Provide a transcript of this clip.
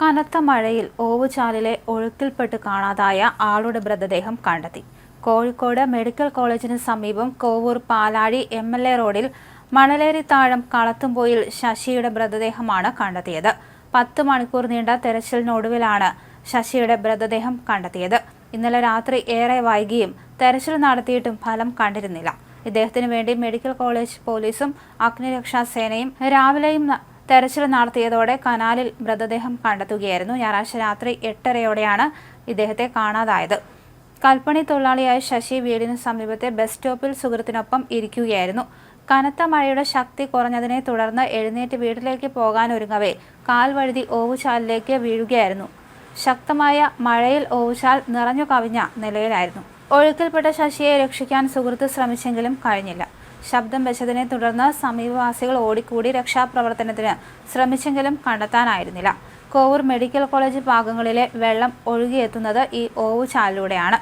കനത്ത മഴയിൽ ഓവുചാലിലെ ഒഴുക്കിൽപ്പെട്ട് കാണാതായ ആളുടെ മൃതദേഹം കണ്ടെത്തി. കോഴിക്കോട് മെഡിക്കൽ കോളേജിന് സമീപം കോവൂർ പാലാഴി എം എൽ എ റോഡിൽ മണലേരി താഴം കളത്തുംപോയിൽ ശശിയുടെ മൃതദേഹമാണ് കണ്ടെത്തിയത്. പത്ത് മണിക്കൂർ നീണ്ട തെരച്ചിലിനൊടുവിലാണ് ശശിയുടെ മൃതദേഹം കണ്ടെത്തിയത്. ഇന്നലെ രാത്രി ഏറെ വൈകിയും തെരച്ചിൽ നടത്തിയിട്ടും ഫലം കണ്ടിരുന്നില്ല. ഇദ്ദേഹത്തിന് വേണ്ടി മെഡിക്കൽ കോളേജ് പോലീസും അഗ്നിരക്ഷാ സേനയും രാവിലെയും തെരച്ചിൽ നടത്തിയതോടെ കനാലിൽ മൃതദേഹം കണ്ടെത്തുകയായിരുന്നു. ഞായറാഴ്ച രാത്രി എട്ടരയോടെയാണ് ഇദ്ദേഹത്തെ കാണാതായത്. കൽപ്പണി തൊഴിലാളിയായ ശശി വീടിന് സമീപത്തെ ബസ് സ്റ്റോപ്പിൽ സുഹൃത്തിനൊപ്പം ഇരിക്കുകയായിരുന്നു. കനത്ത മഴയുടെ ശക്തി കുറഞ്ഞതിനെ തുടർന്ന് എഴുന്നേറ്റ് വീട്ടിലേക്ക് പോകാനൊരുങ്ങവേ കാൽ വഴുതി ഓവുചാലിലേക്ക് വീഴുകയായിരുന്നു. ശക്തമായ മഴയിൽ ഓവുചാൽ നിറഞ്ഞു കവിഞ്ഞ നിലയിലായിരുന്നു. ഒഴുക്കിൽപ്പെട്ട ശശിയെ രക്ഷിക്കാൻ സുഹൃത്ത് ശ്രമിച്ചെങ്കിലും കഴിഞ്ഞില്ല. ശബ്ദം വെച്ചതിനെ തുടർന്ന് സമീപവാസികൾ ഓടിക്കൂടി രക്ഷാപ്രവർത്തനത്തിന് ശ്രമിച്ചെങ്കിലും കണ്ടെത്താനായിരുന്നില്ല. കോവൂർ മെഡിക്കൽ കോളേജ് ഭാഗങ്ങളിലെ വെള്ളം ഒഴുകിയെത്തുന്നത് ഈ ഓവുചാലിലൂടെയാണ്.